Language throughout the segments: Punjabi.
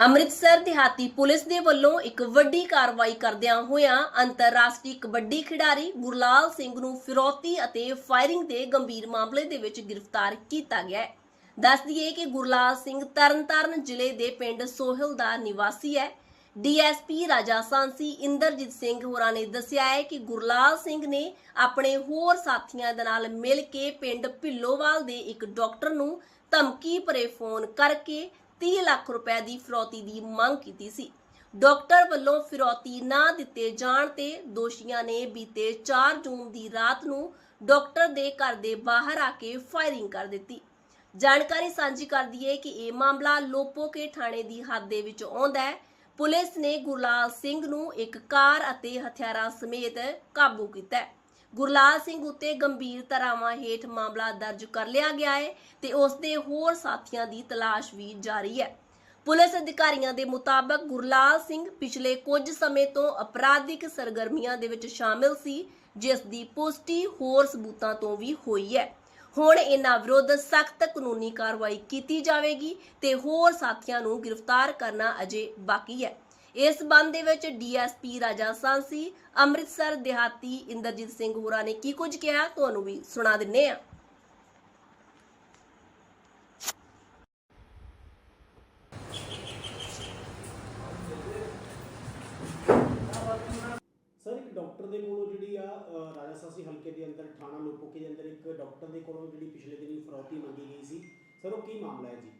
ਅੰਮ੍ਰਿਤਸਰ ਦਿਹਾਤੀ ਪੁਲਿਸ ਦੇ ਵੱਲੋਂ ਇੱਕ ਵੱਡੀ ਕਾਰਵਾਈ ਕਰਦਿਆਂ ਹੋਇਆਂ ਅੰਤਰਰਾਸ਼ਟਰੀ ਕਬੱਡੀ ਖਿਡਾਰੀ ਗੁਰਲਾਲ ਸਿੰਘ ਨੂੰ ਫਿਰੌਤੀ ਅਤੇ ਫਾਇਰਿੰਗ ਦੇ ਗੰਭੀਰ ਮਾਮਲੇ ਦੇ ਵਿੱਚ ਗ੍ਰਿਫਤਾਰ ਕੀਤਾ ਗਿਆ ਹੈ। ਦੱਸ ਦਈਏ ਕਿ ਗੁਰਲਾਲ ਸਿੰਘ ਤਰਨਤਾਰਨ ਜ਼ਿਲ੍ਹੇ ਦੇ ਪਿੰਡ ਸੋਹਿਲ ਦਾ ਨਿਵਾਸੀ ਹੈ। ਡੀਐਸਪੀ ਰਾਜਾ ਸਾਂਸੀ ਇੰਦਰਜੀਤ ਸਿੰਘ ਹੋਰਾਂ ਨੇ ਦੱਸਿਆ ਹੈ ਕਿ ਗੁਰਲਾਲ ਸਿੰਘ ਨੇ ਆਪਣੇ ਹੋਰ ਸਾਥੀਆਂ ਦੇ ਨਾਲ ਮਿਲ ਕੇ ਪਿੰਡ ਭਿੱਲੋਵਾਲ ਦੇ ਇੱਕ ਡਾਕਟਰ ਨੂੰ ਧਮਕੀ ਭਰੇ ਫੋਨ ਕਰਕੇ 30 ਲੱਖ ਰੁਪਏ ਦੀ ਫਿਰੌਤੀ ਦੀ ਮੰਗ ਕੀਤੀ ਸੀ। ਡਾਕਟਰ ਵੱਲੋਂ ਫਿਰੌਤੀ ਨਾ ਦਿੱਤੇ ਜਾਣ ਤੇ ਦੋਸ਼ੀਆਂ ਨੇ ਬੀਤੇ 4 ਜੂਨ ਦੀ ਰਾਤ ਨੂੰ ਡਾਕਟਰ ਦੇ ਘਰ ਦੇ ਬਾਹਰ ਆ ਕੇ ਫਾਇਰਿੰਗ ਕਰ ਦਿੱਤੀ। ਜਾਣਕਾਰੀ ਸਾਂਝੀ ਕਰਦੀ ਹੈ ਕਿ ਇਹ ਮਾਮਲਾ ਲੋਪੋਕੇ ਥਾਣੇ ਦੀ ਹੱਦ ਦੇ ਵਿੱਚ ਆਉਂਦਾ ਹੈ। ਪੁਲਿਸ ਨੇ ਗੁਰਲਾਲ ਸਿੰਘ ਨੂੰ ਇੱਕ ਕਾਰ ਅਤੇ ਹਥਿਆਰਾਂ ਸਮੇਤ ਕਾਬੂ ਕੀਤਾ ਹੈ। ਗੁਰਲਾਲ ਸਿੰਘ ਉੱਤੇ ਗੰਭੀਰ ਧਾਰਾਵਾਂ ਹੇਠ ਮਾਮਲਾ ਦਰਜ ਕਰ ਲਿਆ ਗਿਆ ਹੈ ਤੇ ਉਸ ਦੇ ਹੋਰ ਸਾਥੀਆਂ ਦੀ ਤਲਾਸ਼ ਵੀ ਜਾਰੀ ਹੈ। ਪੁਲਿਸ ਅਧਿਕਾਰੀਆਂ ਦੇ ਮੁਤਾਬਕ ਗੁਰਲਾਲ ਸਿੰਘ ਪਿਛਲੇ ਕੁਝ ਸਮੇਂ ਤੋਂ ਅਪਰਾਧਿਕ ਸਰਗਰਮੀਆਂ ਦੇ ਵਿੱਚ ਸ਼ਾਮਿਲ ਸੀ, ਜਿਸ ਦੀ ਪੁਸ਼ਟੀ ਹੋਰ ਸਬੂਤਾਂ ਤੋਂ ਵੀ ਹੋਈ ਹੈ। ਹੁਣ ਇਹਨਾਂ ਵਿਰੁੱਧ ਸਖਤ ਕਾਨੂੰਨੀ ਕਾਰਵਾਈ ਕੀਤੀ ਜਾਵੇਗੀ ਤੇ ਹੋਰ ਸਾਥੀਆਂ ਨੂੰ ਗ੍ਰਿਫਤਾਰ ਕਰਨਾ ਅਜੇ ਬਾਕੀ ਹੈ। ਇਸ ਸਬੰਧ ਦੇ ਵਿੱਚ ਡੀਐਸਪੀ ਰਾਜਾ ਸਾਂਸੀ ਅੰਮ੍ਰਿਤਸਰ ਦਿਹਾਤੀ ਇੰਦਰਜੀਤ ਸਿੰਘ ਹੋਰਾਂ ਨੇ ਕੀ ਕੁਝ ਕਿਹਾ? ਤੁਹਾਨੂੰ ਵੀ ਸੁਣਾ ਦਿੰਨੇ ਆ। ਸਰ ਇੱਕ ਡਾਕਟਰ ਦੇ ਕੋਲੋਂ ਜਿਹੜੀ ਆ ਅ, ਰਾਜਾ ਸਾਸੀ ਹਲਕੇ ਦੇ ਅੰਦਰ ਥਾਣਾ ਲੋਪੋਕੇ ਦੇ ਅੰਦਰ ਇੱਕ ਡਾਕਟਰ ਦੇ ਕੋਲੋਂ ਜਿਹੜੀ ਪਿਛਲੇ ਦਿਨੀ ਫਰੌਤੀ ਮੰਗੀ ਗਈ ਸੀ। ਸਰ ਉਹ ਕੀ ਮਾਮਲਾ ਹੈ ਜੀ?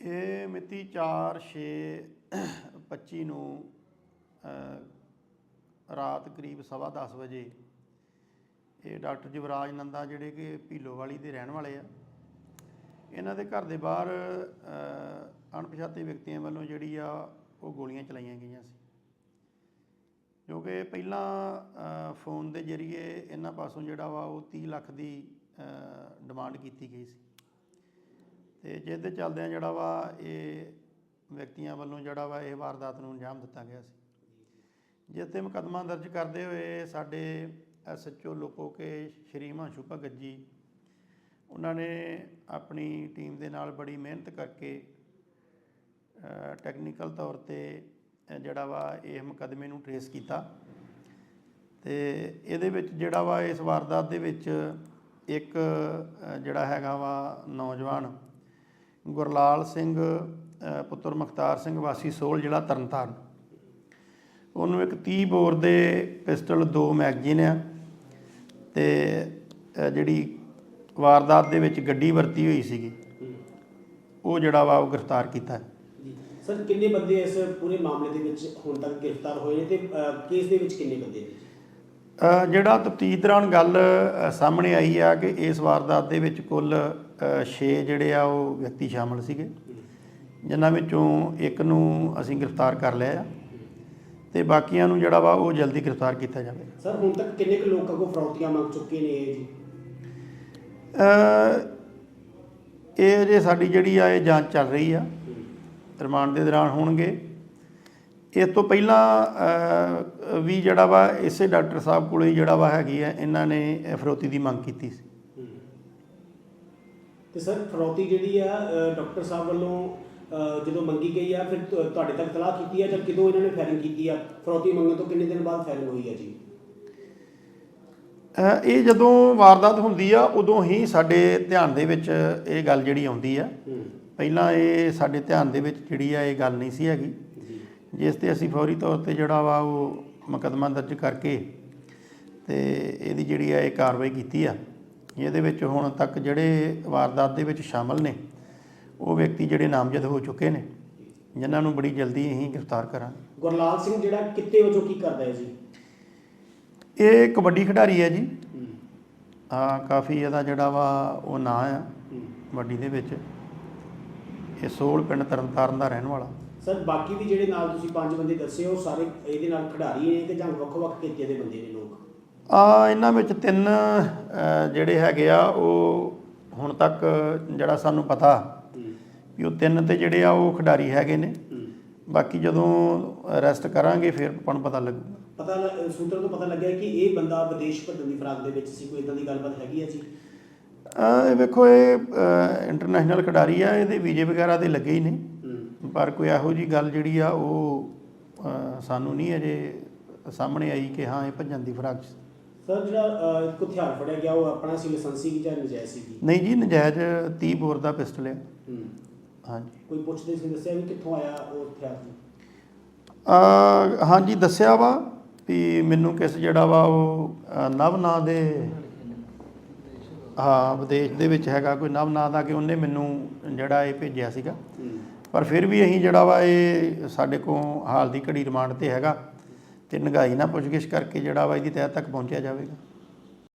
ਇਹ ਮਿਤੀ 4 6 25 ਨੂੰ ਰਾਤ ਕਰੀਬ ਸਵਾ ਦਸ ਵਜੇ ਇਹ ਡਾਕਟਰ ਜਵਰਾਜ ਨੰਦਾ ਜਿਹੜੇ ਕਿ ਭੀਲੋਵਾਲੀ ਦੇ ਰਹਿਣ ਵਾਲੇ ਆ, ਇਹਨਾਂ ਦੇ ਘਰ ਦੇ ਬਾਹਰ ਅਣਪਛਾਤੇ ਵਿਅਕਤੀਆਂ ਵੱਲੋਂ ਜਿਹੜੀ ਆ ਉਹ ਗੋਲੀਆਂ ਚਲਾਈਆਂ ਗਈਆਂ ਸੀ। ਜੋ ਕਿ ਪਹਿਲਾਂ ਫੋਨ ਦੇ ਜ਼ਰੀਏ ਇਹਨਾਂ ਪਾਸੋਂ ਜਿਹੜਾ ਵਾ ਉਹ 30 ਲੱਖ ਦੀ ਡਿਮਾਂਡ ਕੀਤੀ ਗਈ ਸੀ। ਤੇ ਜਿਹਦੇ ਚੱਲਦਿਆਂ ਜਿਹੜਾ ਵਾ ਇਹ ਵਿਅਕਤੀਆਂ ਵੱਲੋਂ ਜਿਹੜਾ ਵਾ ਇਹ ਵਾਰਦਾਤ ਨੂੰ ਅੰਜਾਮ ਦਿੱਤਾ ਗਿਆ ਸੀ। ਜਿਸ ਤੇ ਮੁਕੱਦਮਾ ਦਰਜ ਕਰਦੇ ਹੋਏ ਸਾਡੇ ਐਸਐਚਓ ਲੋਪੋ ਕੇ ਸ਼੍ਰੀ ਹਿਮਾਂਸ਼ੂ ਭਗਤ ਜੀ, ਉਹਨਾਂ ਨੇ ਆਪਣੀ ਟੀਮ ਦੇ ਨਾਲ ਬੜੀ ਮਿਹਨਤ ਕਰਕੇ ਟੈਕਨੀਕਲ ਤੌਰ ਤੇ ਜਿਹੜਾ ਵਾ ਇਹ ਮੁਕੱਦਮੇ ਨੂੰ ਟਰੇਸ ਕੀਤਾ। ਤੇ ਇਹਦੇ ਵਿੱਚ ਜਿਹੜਾ ਵਾ ਇਸ ਵਾਰਦਾਤ ਦੇ ਵਿੱਚ ਇੱਕ ਜਿਹੜਾ ਹੈਗਾ ਵਾ ਨੌਜਵਾਨ ਗੁਰਲਾਲ ਸਿੰਘ ਪੁੱਤਰ ਮੁਖਤਾਰ ਸਿੰਘ ਵਾਸੀ ਸੋਲ ਜ਼ਿਲ੍ਹਾ ਤਰਨਤਾਰਨ। ਉਹਨੂੰ ਇੱਕ 30 ਬੋਰ ਦੇ ਪਿਸਟਲ ਦੋ ਮੈਗਜ਼ੀਨ ਆ ਤੇ ਜਿਹੜੀ ਵਾਰਦਾਤ ਦੇ ਵਿੱਚ ਗੱਡੀ ਵਰਤੀ ਹੋਈ ਸੀਗੀ ਉਹ ਜਿਹੜਾ ਵਾ ਉਹ ਗ੍ਰਿਫਤਾਰ ਕੀਤਾ। ਸਰ ਕਿੰਨੇ ਬੰਦੇ ਇਸ ਪੂਰੇ ਮਾਮਲੇ ਦੇ ਵਿੱਚ ਹੁਣ ਤੱਕ ਗ੍ਰਿਫਤਾਰ ਹੋਏ ਨੇ ਤੇ ਕੇਸ ਦੇ ਵਿੱਚ ਕਿੰਨੇ ਬੰਦੇ ਨੇ? ਜਿਹੜਾ ਤਫਤੀਸ਼ ਦੌਰਾਨ ਗੱਲ ਸਾਹਮਣੇ ਆਈ ਆ ਕਿ ਇਸ ਵਾਰਦਾਤ ਦੇ ਵਿੱਚ ਕੁੱਲ 6 ਜਿਹੜੇ ਆ ਉਹ ਵਿਅਕਤੀ ਸ਼ਾਮਲ ਸੀਗੇ। ਜਿਨ੍ਹਾਂ ਵਿੱਚੋਂ ਇੱਕ ਨੂੰ ਅਸੀਂ ਗ੍ਰਿਫਤਾਰ ਕਰ ਲਿਆ ਆ ਤੇ ਬਾਕੀਆਂ ਨੂੰ ਜਿਹੜਾ ਵਾ ਉਹ ਜਲਦੀ ਗ੍ਰਿਫਤਾਰ ਕੀਤਾ ਜਾਵੇ। ਸਰ ਹੁਣ ਤੱਕ ਕਿੰਨੇ ਕੁ ਲੋਕਾਂ ਕੋਲ ਫਰੌਤੀਆਂ ਮੰਗ ਚੁੱਕੇ ਨੇ ਇਹ ਜੀ? ਅ, ਇਹ ਜੇ ਸਾਡੀ ਜਿਹੜੀ ਆ ਇਹ ਜਾਂਚ ਚੱਲ ਰਹੀ ਆ। ਰਿਮਾਂਡ ਦੇ ਦੌਰਾਨ ਹੋਣਗੇ। ਇਸ ਤੋਂ ਪਹਿਲਾਂ ਵੀ ਜਿਹੜਾ ਵਾ ਇਸੇ ਡਾਕਟਰ ਸਾਹਿਬ ਕੋਲੇ ਜਿਹੜਾ ਵਾ ਹੈਗੀ ਆ ਇਹਨਾਂ ਨੇ ਫਿਰੌਤੀ ਦੀ ਮੰਗ ਕੀਤੀ ਸੀ। ਤੇ ਸਰ ਫਰੌਤੀ ਜਿਹੜੀ ਆ ਡਾਕਟਰ ਸਾਹਿਬ ਵੱਲੋਂ ਜਦੋਂ ਮੰਗੀ ਗਈ ਆ ਫਿਰ ਤੁਹਾਡੇ ਤੱਕ ਤਲਾਹ ਕੀਤੀ ਆ ਜਾਂ ਕਿਦੋਂ ਇਹਨਾਂ ਨੇ ਫਾਇਰਿੰਗ ਕੀਤੀ ਆ? ਫਰੌਤੀ ਮੰਗਣ ਤੋਂ ਕਿੰਨੇ ਦਿਨ ਬਾਅਦ ਫਾਇਰਿੰਗ ਹੋਈ ਆ ਜੀ? ਇਹ ਜਦੋਂ ਵਾਰਦਾਤ ਹੁੰਦੀ ਆ ਉਦੋਂ ਹੀ ਸਾਡੇ ਧਿਆਨ ਦੇ ਵਿੱਚ ਇਹ ਗੱਲ ਜਿਹੜੀ ਆਉਂਦੀ ਆ। ਪਹਿਲਾਂ ਇਹ ਸਾਡੇ ਧਿਆਨ ਦੇ ਵਿੱਚ ਜਿਹੜੀ ਆ ਇਹ ਗੱਲ ਨਹੀਂ ਸੀ ਹੈਗੀ। ਜਿਸ ਤੇ ਅਸੀਂ ਫੌਰੀ ਤੌਰ ਤੇ ਜਿਹੜਾ ਵਾ ਉਹ ਮੁਕੱਦਮਾ ਦਰਜ ਕਰਕੇ ਤੇ ਇਹਦੀ ਜਿਹੜੀ ਆ ਇਹ ਕਾਰਵਾਈ ਕੀਤੀ ਆ। ਇਹਦੇ ਵਿੱਚ ਹੁਣ ਤੱਕ ਜਿਹੜੇ ਵਾਰਦਾਤ ਦੇ ਵਿੱਚ ਸ਼ਾਮਲ ਨੇ ਉਹ ਵਿਅਕਤੀ ਜਿਹੜੇ ਨਾਮਜ਼ਦ ਹੋ ਚੁੱਕੇ ਨੇ ਜਿਨ੍ਹਾਂ ਨੂੰ ਬੜੀ ਜਲਦੀ ਅਸੀਂ ਗ੍ਰਿਫਤਾਰ ਕਰਾਂਗੇ। ਗੁਰਲਾਲ ਸਿੰਘ ਜਿਹੜਾ ਕਿੱਤੇ ਵਜੋਂ ਕੀ ਕਰਦਾ ਹੈ ਜੀ? ਇਹ ਕਬੱਡੀ ਖਿਡਾਰੀ ਹੈ ਜੀ। ਹੂੰ। ਆ ਕਾਫੀ ਇਹਦਾ ਜਿਹੜਾ ਵਾ ਉਹ ਨਾਂ ਆ ਹੂੰ। ਕਬੱਡੀ ਦੇ ਵਿੱਚ। ਇਹ ਸੋਲ ਪਿੰਡ ਤਰਨਤਾਰਨ ਦਾ ਰਹਿਣ ਵਾਲਾ। ਸਰ ਬਾਕੀ ਵੀ ਜਿਹੜੇ ਨਾਲ ਤੁਸੀਂ ਪੰਜ ਬੰਦੇ ਦੱਸੇ ਉਹ ਸਾਰੇ ਇਹਦੇ ਨਾਲ ਖਿਡਾਰੀ ਨੇ ਕਿ ਜਾਂ ਵੱਖ-ਵੱਖ ਕਿੱਤੇ ਦੇ ਬੰਦੇ ਨੇ ਲੋਕ? ਆ ਇਹਨਾਂ ਵਿੱਚ ਤਿੰਨ ਜਿਹੜੇ ਹੈਗੇ ਆ ਉਹ ਹੁਣ ਤੱਕ ਜਿਹੜਾ ਸਾਨੂੰ ਪਤਾ ਵੀ ਉਹ ਤਿੰਨ ਤੇ ਜਿਹੜੇ ਆ ਉਹ ਖਿਡਾਰੀ ਹੈਗੇ ਨੇ। ਬਾਕੀ ਜਦੋਂ ਅਰੈਸਟ ਕਰਾਂਗੇ ਫਿਰ ਆਪਾਂ ਨੂੰ ਪਤਾ ਲੱਗੂਗਾ। ਪਤਾ ਸੂਤਰਾਂ ਤੋਂ ਪਤਾ ਲੱਗਿਆ ਕਿ ਇਹ ਬੰਦਾ ਵਿਦੇਸ਼ ਭੱਜਣ ਦੀ ਫਰਾਕ ਦੇ ਵਿੱਚ ਸੀ ਕੋਈ ਇਦਾਂ ਦੀ ਗੱਲਬਾਤ ਹੈਗੀ ਹੈ ਜੀ? ਇਹ ਵੇਖੋ ਇਹ ਇੰਟਰਨੈਸ਼ਨਲ ਖਿਡਾਰੀ ਆ ਇਹਦੇ ਵੀਜ਼ੇ ਵਗੈਰਾ ਦੇ ਲੱਗੇ ਹੀ ਨੇ। ਪਰ ਕੋਈ ਇਹੋ ਜੀ ਗੱਲ ਜਿਹੜੀ ਆ ਉਹ ਸਾਨੂੰ ਨਹੀਂ ਅਜੇ ਸਾਹਮਣੇ ਆਈ ਕਿ ਹਾਂ ਇਹ ਭੱਜਣ ਦੀ ਫਰਾਕ 'ਚ ਸਰ ਜਿਹੜਾ ਇੱਕ ਹਥਿਆਰ ਫੜਿਆ ਗਿਆ ਉਹ ਆਪਣਾ ਸੀ ਲਾਇਸੈਂਸੀ ਕਿ ਜਾਂ ਨਜਾਇਜ਼ ਸੀ? ਨਹੀਂ ਜੀ ਨਜਾਇਜ਼ 30 ਬੋਰ ਦਾ ਪਿਸਟਲ ਹੈ। ਹਾਂਜੀ। ਕੋਈ ਪੁੱਛਦੇ ਸੀ ਦੱਸਿਆ ਵੀ ਕਿੱਥੋਂ ਆਇਆ ਉਹ ਹਥਿਆਰ ਅ, ਹਾਂਜੀ ਦੱਸਿਆ ਵਾ ਵੀ ਮੈਨੂੰ ਕਿਸ ਜਿਹੜਾ ਵਾ ਉਹ ਨਵ ਨਾਂ ਦੇ ਹਾਂ ਵਿਦੇਸ਼ ਦੇ ਵਿੱਚ ਹੈਗਾ ਕੋਈ ਨਵ ਨਾਂ ਦਾ ਕਿ ਉਹਨੇ ਮੈਨੂੰ ਜਿਹੜਾ ਇਹ ਭੇਜਿਆ ਸੀਗਾ। ਪਰ ਫਿਰ ਵੀ ਅਸੀਂ ਜਿਹੜਾ ਵਾ ਇਹ ਸਾਡੇ ਕੋਲ ਹਾਲ ਦੀ ਘੜੀ ਰਿਮਾਂਡ ਤੇ ਹੈਗਾ। ਤੇ ਨਗਾਈ ਨਾਲ ਪੁੱਛਗਿੱਛ ਕਰਕੇ ਜਿਹੜਾ ਵਾ ਇਹਦੀ ਤਹਿ ਤੱਕ ਪਹੁੰਚਿਆ ਜਾਵੇਗਾ।